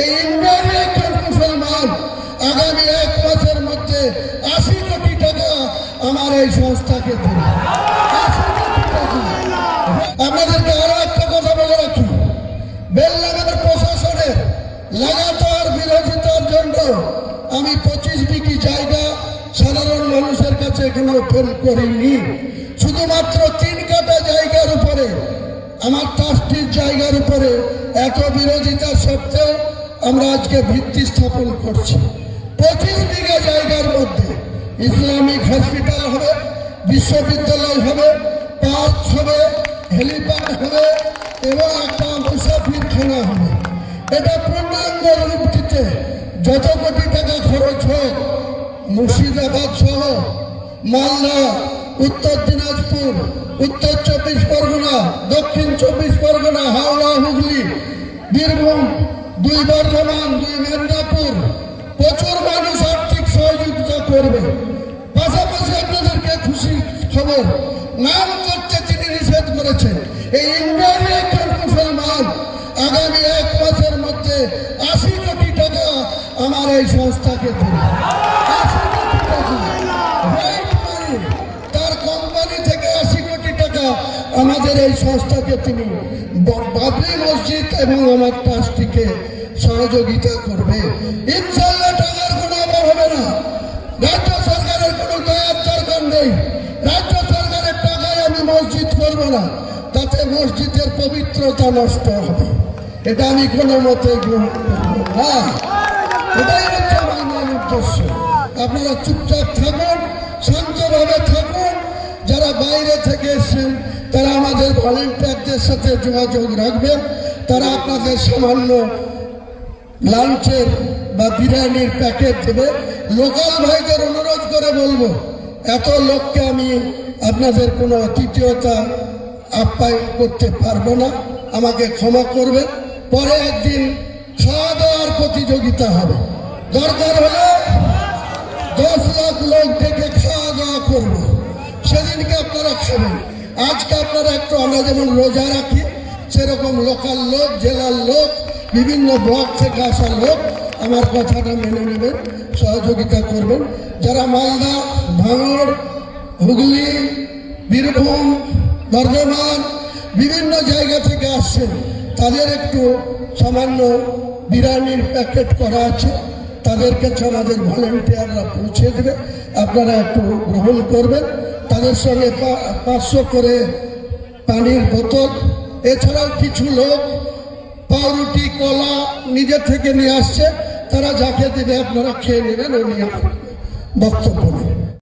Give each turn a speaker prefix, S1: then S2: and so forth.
S1: এই ইন্ডিয়ার একজন মুসলমান আগামী এক মাসের মধ্যে আশি কোটি টাকা আমার এই সংস্থাকে দেবে। আপনাদেরকে আরও একটা কথা বলে রাখি। বেলনাগার প্রশাসনের লাগাতার বিরোধিতার জন্য আমি পঁচিশ বিঘি জায়গা সাধারণ মানুষের কাছে এখনও ফেল করিনি। শুধুমাত্র তিন কাটা জায়গার উপরে, আমার ট্রাস্টির জায়গার উপরে এত বিরোধিতা সত্ত্বেও আমরা আজকে ভিত্তি স্থাপন করছি। পঁচিশ বিঘা জায়গার মধ্যে ইসলামিক হসপিটাল হবে, বিশ্ববিদ্যালয় হবে পার্ক হবে, হেলিপ্যাড হবে, এবং একটা মুসাফিরখানা হবে। এটা পূর্ণাঙ্গ রূপ দিতে যত কোটি টাকা খরচ হোক, মুর্শিদাবাদ সহ মালদা, উত্তর দিনাজপুর, উত্তর চব্বিশ পরগনা, দক্ষিণ চব্বিশ পরগনা হাওড়া হুগলি বীরভূম দুই বর্ধমান, দুই মেদিনীপুর। প্রচুর মানুষ আর্থিক সহযোগিতা করবে। পাশাপাশি আপনাদেরকে খুশি খবর, নাম করতে তিনি নিষেধ করেছেন এই ইন্ডিয়ার একজন মুসলমান আগামী এক মাসের মধ্যে আশি কোটি টাকা আমার এই সংস্থাকে দেবে। তার কোম্পানি থেকে আশি কোটি টাকা আমাদের এই সংস্থাকে তিনি বাবরি মসজিদ এবং আমার ট্রাস্টিকে সহযোগিতা করবে। ইনশাল্লাহ টাকার কোনো অভাব হবে না। রাজ্য সরকারের কোনো দয়ার দরকার নেই। রাজ্য সরকারের টাকায় আমি মসজিদ করব না। তাতে মসজিদের পবিত্রতা নষ্ট হবে। এটা আমি কোনো মতে গ্রহণ এটাই হচ্ছে আমার মূল উদ্দেশ্য। আপনারা চুপচাপ থাকুন, শান্তভাবে থাকুন। যারা বাইরে থেকে এসেছেন, তারা আমাদের ভলেন্টিয়ারদের সাথে যোগাযোগ রাখবেন। তারা আপনাদের সামান্য লাঞ্চের বা বিরিয়ানির প্যাকেট দেবে। লোকাল ভাইদের অনুরোধ করে বলব, এত লোককে আমি আপনাদের কোনো তৃতীয়তা আপ্যায়ন করতে পারব না। আমাকে ক্ষমা করবেন। পরে একদিন খাওয়া দাওয়ার প্রতিযোগিতা হবে। দরকার হলে দশ লাখ লোক ডেকে খাওয়া দাওয়া করব। সেদিনকে আপনারা খাবেন। আজকে আপনারা একটু আমরা যেমন রোজা রাখি, সেরকম লোকাল লোক, জেলার লোক বিভিন্ন ব্লক থেকে আসা লোক আমার কথাটা মেনে নেবেন, সহযোগিতা করবেন। যারা মালদা, ভাঙড়, হুগলি, বীরভূম, বর্ধমান, বিভিন্ন জায়গা থেকে আসছেন, তাদের একটু সামান্য বিরিয়ানির প্যাকেট করা আছে। তাদের কাছে আমাদের ভলেন্টিয়াররা পৌঁছে দেবে। আপনারা একটু গ্রহণ করবেন। তাদের সঙ্গে পাঁচশো করে পানির বোতল। এছাড়াও কিছু লোক পাউরুটি, কলা নিজে থেকে নিয়ে আসছে। তারা যাকে দেবে আপনারা খেয়ে নেবেন ও নিয়ে বক্তব্য নেই